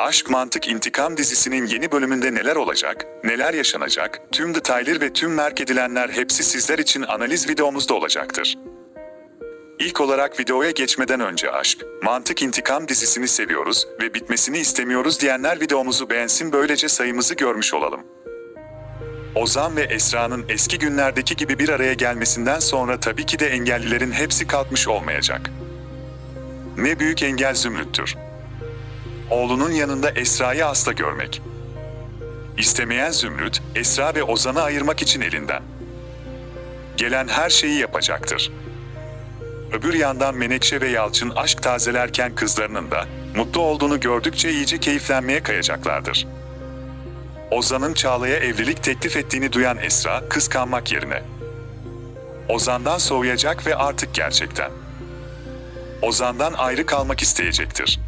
Aşk Mantık İntikam dizisinin yeni bölümünde neler olacak, neler yaşanacak, tüm detaylar ve tüm merak edilenler hepsi sizler için analiz videomuzda olacaktır. İlk olarak videoya geçmeden önce Aşk, Mantık İntikam dizisini seviyoruz ve bitmesini istemiyoruz diyenler videomuzu beğensin böylece sayımızı görmüş olalım. Ozan ve Esra'nın eski günlerdeki gibi bir araya gelmesinden sonra tabii ki de engellilerin hepsi kalkmış olmayacak. Ne büyük engel Zümrüt'tür. Oğlunun yanında Esra'yı hasta görmek. İstemeyen Zümrüt, Esra ve Ozan'ı ayırmak için elinden. Gelen her şeyi yapacaktır. Öbür yandan Menekşe ve Yalçın aşk tazelerken kızlarının da mutlu olduğunu gördükçe iyice keyiflenmeye kayacaklardır. Ozan'ın Çağla'ya evlilik teklif ettiğini duyan Esra kıskanmak yerine Ozan'dan soğuyacak ve artık gerçekten Ozan'dan ayrı kalmak isteyecektir.